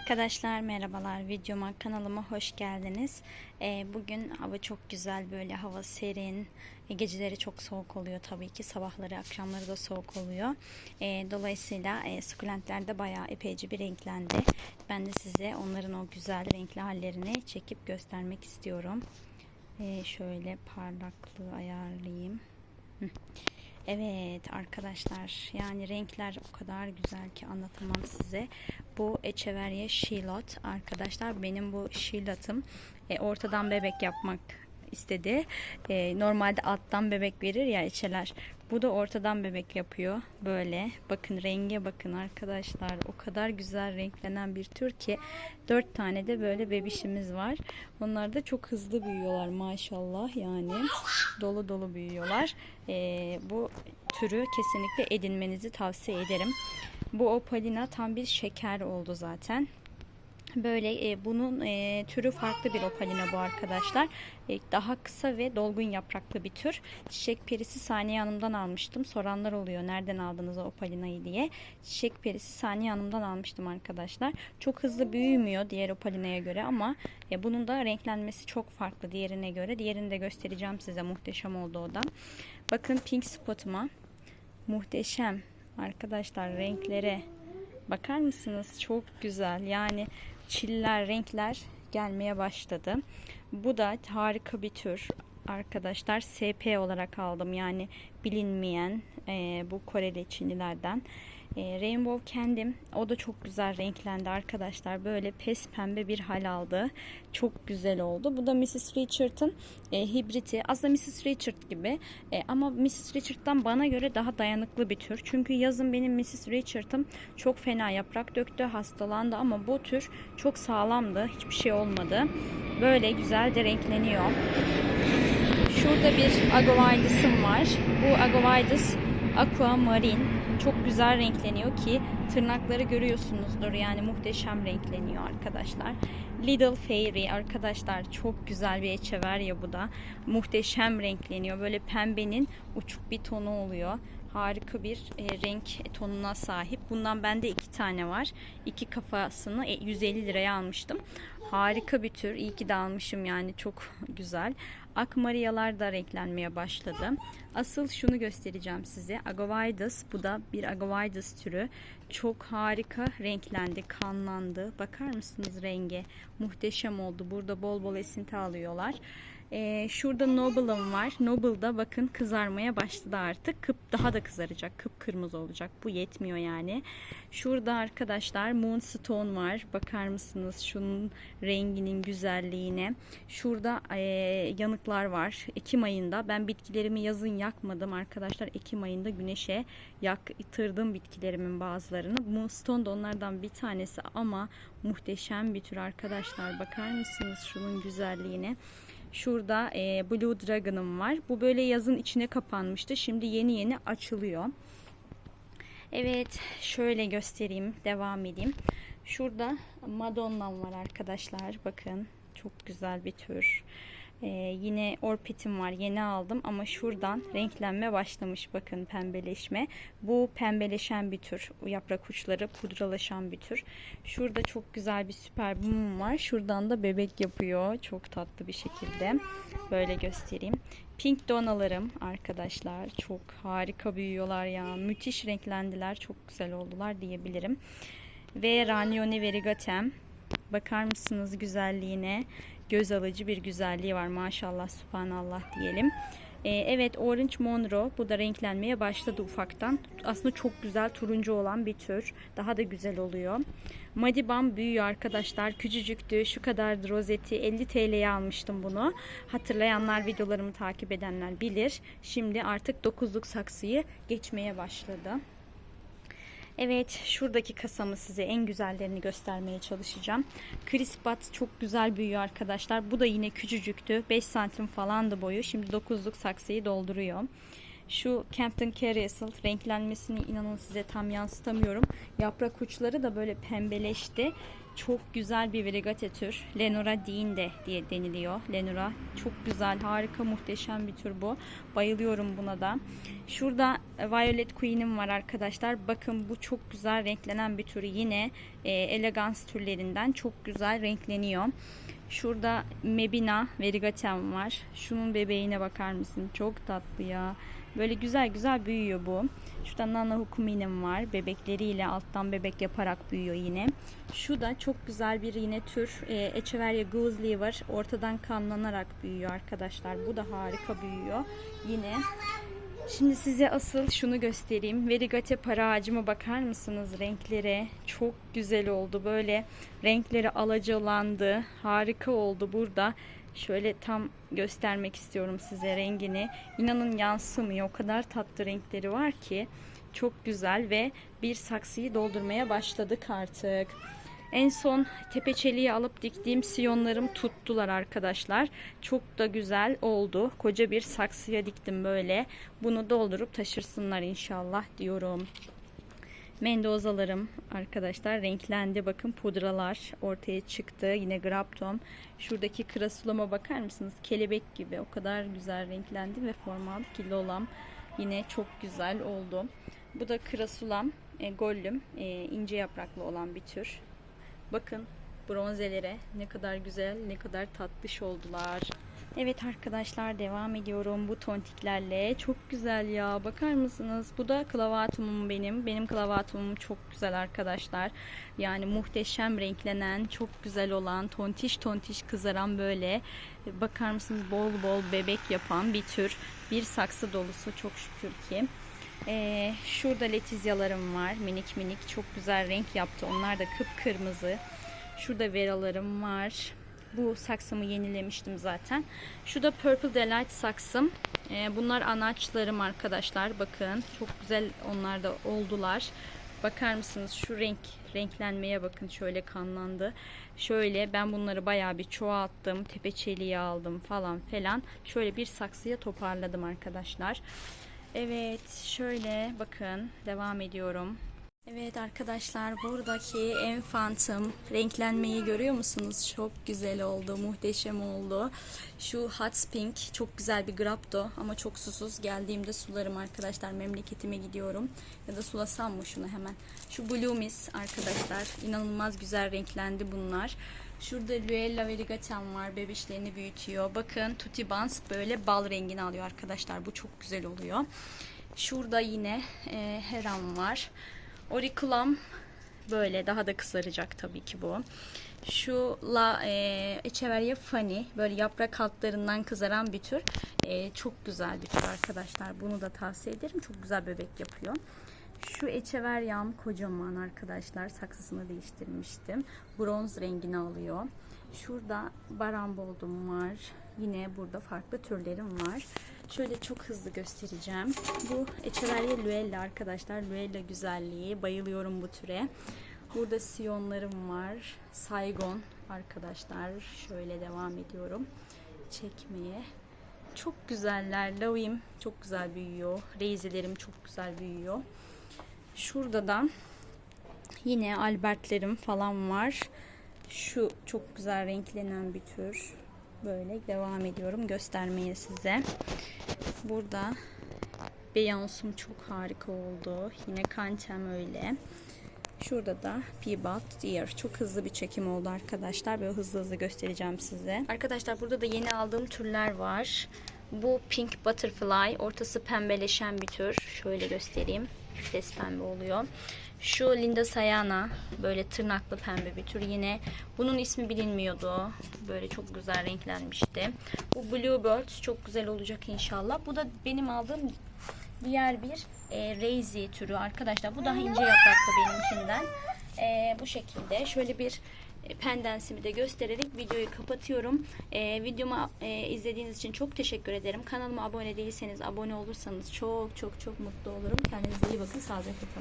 Arkadaşlar merhabalar videoma kanalıma hoş geldiniz. Ee, bugün hava çok güzel böyle hava serin E, geceleri çok soğuk oluyor tabii ki sabahları akşamları da soğuk oluyor. Ee, dolayısıyla e, sukulentler de bayağı epeyce bir renklendi. Ben de size onların o güzel renkli hallerini çekip göstermek istiyorum. Ee, şöyle parlaklığı ayarlayayım. Evet arkadaşlar yani renkler o kadar güzel ki anlatamam size. Bu Echeverria Shilot arkadaşlar benim bu Shilot'ım e, ortadan bebek yapmak istedi. E, normalde alttan bebek verir ya eçeler. Bu da ortadan bebek yapıyor. Böyle. Bakın renge bakın arkadaşlar. O kadar güzel renklenen bir tür ki. Dört tane de böyle bebişimiz var. Onlar da çok hızlı büyüyorlar maşallah. Yani dolu dolu büyüyorlar. Ee, bu türü kesinlikle edinmenizi tavsiye ederim. Bu opalina tam bir şeker oldu zaten. Böyle e, bunun e, türü farklı bir opalina bu arkadaşlar. E, daha kısa ve dolgun yapraklı bir tür. Çiçek perisi Saniye Hanım'dan almıştım. Soranlar oluyor nereden aldınız opalinayı diye. Çiçek perisi Saniye Hanım'dan almıştım arkadaşlar. Çok hızlı büyümüyor diğer opalinaya göre ama e, bunun da renklenmesi çok farklı diğerine göre. Diğerini de göstereceğim size. Muhteşem oldu o da. Bakın pink spotuma. Muhteşem. Arkadaşlar renklere bakar mısınız? Çok güzel. Yani çiller, renkler gelmeye başladı. Bu da harika bir tür arkadaşlar. SP olarak aldım. Yani bilinmeyen e, bu Koreli Çinlilerden. E, Rainbow kendim. O da çok güzel renklendi arkadaşlar. Böyle pes pembe bir hal aldı. Çok güzel oldu. Bu da Mrs. Richard'ın e, hibriti. Aslında Mrs. Richard gibi. E, ama Mrs. Richard'dan bana göre daha dayanıklı bir tür. Çünkü yazın benim Mrs. Richard'ım çok fena yaprak döktü. Hastalandı ama bu tür çok sağlamdı. Hiçbir şey olmadı. Böyle güzel de renkleniyor. Şurada bir Agovardis'im var. Bu Agovardis Aquamarine çok güzel renkleniyor ki tırnakları görüyorsunuzdur yani muhteşem renkleniyor arkadaşlar. Little Fairy arkadaşlar çok güzel bir echeverya bu da. Muhteşem renkleniyor. Böyle pembenin uçuk bir tonu oluyor. Harika bir e, renk tonuna sahip. Bundan bende iki tane var. İki kafasını e, 150 liraya almıştım. Harika bir tür. İyi ki de almışım yani çok güzel. Akmariyalar da renklenmeye başladı. Asıl şunu göstereceğim size. Agovaides. Bu da bir Agovaides türü. Çok harika renklendi, kanlandı. Bakar mısınız renge? Muhteşem oldu. Burada bol bol esinti alıyorlar. Ee, şurada Noble'ım var. Noble da bakın kızarmaya başladı artık. Kıp daha da kızaracak. Kıpkırmızı olacak. Bu yetmiyor yani. Şurada arkadaşlar Moonstone var. Bakar mısınız şunun renginin güzelliğine. Şurada e, yanıklar var. Ekim ayında. Ben bitkilerimi yazın yakmadım arkadaşlar. Ekim ayında güneşe yaktırdım bitkilerimin bazılarını. Moonstone da onlardan bir tanesi ama muhteşem bir tür arkadaşlar. Bakar mısınız şunun güzelliğine? Şurada e, Blue Dragon'ım var. Bu böyle yazın içine kapanmıştı. Şimdi yeni yeni açılıyor. Evet şöyle göstereyim. Devam edeyim. Şurada Madonna'm var arkadaşlar. Bakın çok güzel bir tür. Ee, yine orpitim var yeni aldım ama şuradan renklenme başlamış bakın pembeleşme. Bu pembeleşen bir tür yaprak uçları pudralaşan bir tür. Şurada çok güzel bir süper mum var şuradan da bebek yapıyor çok tatlı bir şekilde. Böyle göstereyim. Pink donalarım arkadaşlar çok harika büyüyorlar ya müthiş renklendiler çok güzel oldular diyebilirim. Ve Ranione Verigatem bakar mısınız güzelliğine göz alıcı bir güzelliği var. Maşallah subhanallah diyelim. Ee, evet Orange Monroe bu da renklenmeye başladı ufaktan. Aslında çok güzel turuncu olan bir tür. Daha da güzel oluyor. Madibam büyüyor arkadaşlar. Küçücüktü. Şu kadardı rozeti. 50 TL'ye almıştım bunu. Hatırlayanlar videolarımı takip edenler bilir. Şimdi artık 9'luk saksıyı geçmeye başladı. Evet şuradaki kasamı size en güzellerini göstermeye çalışacağım. Crispat çok güzel büyüyor arkadaşlar. Bu da yine küçücüktü. 5 santim falandı boyu. Şimdi 9'luk saksıyı dolduruyor. Şu Campton Castle renklenmesini inanın size tam yansıtamıyorum. Yaprak uçları da böyle pembeleşti. Çok güzel bir verigate tür. Lenora Dean de diye deniliyor. Lenora çok güzel, harika, muhteşem bir tür bu. Bayılıyorum buna da. Şurada Violet Queen'im var arkadaşlar. Bakın bu çok güzel renklenen bir tür. Yine e, elegans türlerinden çok güzel renkleniyor. Şurada Mebina Verigatem var. Şunun bebeğine bakar mısın? Çok tatlı ya. Böyle güzel güzel büyüyor bu. Şurada Nana Hukuminim var. Bebekleriyle alttan bebek yaparak büyüyor yine. Şu da çok güzel bir yine tür e, Echeveria Goose var. Ortadan kanlanarak büyüyor arkadaşlar. Bu da harika büyüyor. Yine Şimdi size asıl şunu göstereyim. Verigate para ağacıma bakar mısınız renklere? Çok güzel oldu. Böyle renkleri alacalandı. Harika oldu burada. Şöyle tam göstermek istiyorum size rengini. İnanın yansımıyor. O kadar tatlı renkleri var ki. Çok güzel ve bir saksıyı doldurmaya başladık artık. En son tepeçeliği alıp diktiğim siyonlarım tuttular arkadaşlar. Çok da güzel oldu. Koca bir saksıya diktim böyle. Bunu doldurup taşırsınlar inşallah diyorum. Mendozalarım arkadaşlar renklendi. Bakın pudralar ortaya çıktı. Yine graptom. Şuradaki krasulama bakar mısınız? Kelebek gibi. O kadar güzel renklendi ve formal ki lolam. Yine çok güzel oldu. Bu da krasulam. E, gollüm. E, ince yapraklı olan bir tür. Bakın bronzelere ne kadar güzel, ne kadar tatlış oldular. Evet arkadaşlar devam ediyorum bu tontiklerle. Çok güzel ya. Bakar mısınız? Bu da klavatumum benim. Benim klavatumum çok güzel arkadaşlar. Yani muhteşem renklenen, çok güzel olan, tontiş tontiş kızaran böyle. Bakar mısınız? Bol bol bebek yapan bir tür. Bir saksı dolusu çok şükür ki. Ee, şurada letizyalarım var. Minik minik. Çok güzel renk yaptı. Onlar da kıpkırmızı. Şurada veralarım var. Bu saksımı yenilemiştim zaten. Şu da Purple Delight saksım. Ee, bunlar anaçlarım arkadaşlar. Bakın çok güzel onlar da oldular. Bakar mısınız şu renk renklenmeye bakın şöyle kanlandı. Şöyle ben bunları bayağı bir çoğalttım. Tepeçeliği aldım falan filan. Şöyle bir saksıya toparladım arkadaşlar. Evet şöyle bakın devam ediyorum. Evet arkadaşlar buradaki enfantım renklenmeyi görüyor musunuz? Çok güzel oldu, muhteşem oldu. Şu Hot Pink çok güzel bir grapto ama çok susuz. Geldiğimde sularım arkadaşlar memleketime gidiyorum. Ya da sulasam mı şunu hemen. Şu Blue Miss arkadaşlar inanılmaz güzel renklendi bunlar. Şurada Luella Verigatem var. Bebişlerini büyütüyor. Bakın Tutti Buns böyle bal rengini alıyor arkadaşlar. Bu çok güzel oluyor. Şurada yine e, Heram var. Auriculam böyle daha da kısaracak tabii ki bu. Şu La e, Echeveria Fanny böyle yaprak altlarından kızaran bir tür. E, çok güzel bir tür arkadaşlar. Bunu da tavsiye ederim. Çok güzel bebek yapıyor. Şu Echeveria'm kocaman arkadaşlar. Saksısını değiştirmiştim. Bronz rengini alıyor. Şurada baramboldum var. Yine burada farklı türlerim var. Şöyle çok hızlı göstereceğim. Bu Echeveria Luella arkadaşlar. Luella güzelliği. Bayılıyorum bu türe. Burada siyonlarım var. Saigon arkadaşlar. Şöyle devam ediyorum. Çekmeye. Çok güzeller. Lavim çok güzel büyüyor. Reizelerim çok güzel büyüyor. Şurada da yine Albertlerim falan var. Şu çok güzel renklenen bir tür. Böyle devam ediyorum göstermeye size. Burada Beyoncé'm çok harika oldu. Yine Kantem öyle. Şurada da Peabody Deer. Çok hızlı bir çekim oldu arkadaşlar. Böyle hızlı hızlı göstereceğim size. Arkadaşlar burada da yeni aldığım türler var. Bu Pink Butterfly. Ortası pembeleşen bir tür. Şöyle göstereyim. Pes pembe oluyor. Şu Linda Sayana. Böyle tırnaklı pembe bir tür. Yine bunun ismi bilinmiyordu. Böyle çok güzel renklenmişti. Bu Bluebird çok güzel olacak inşallah. Bu da benim aldığım diğer bir e, Razy türü arkadaşlar. Bu daha ince yapraklı benimkinden. E, bu şekilde. Şöyle bir e, pendensimi de göstererek videoyu kapatıyorum. E, videomu e, izlediğiniz için çok teşekkür ederim. Kanalıma abone değilseniz abone olursanız çok çok çok mutlu olurum. Kendinize iyi bakın. Sağlıcakla kalın.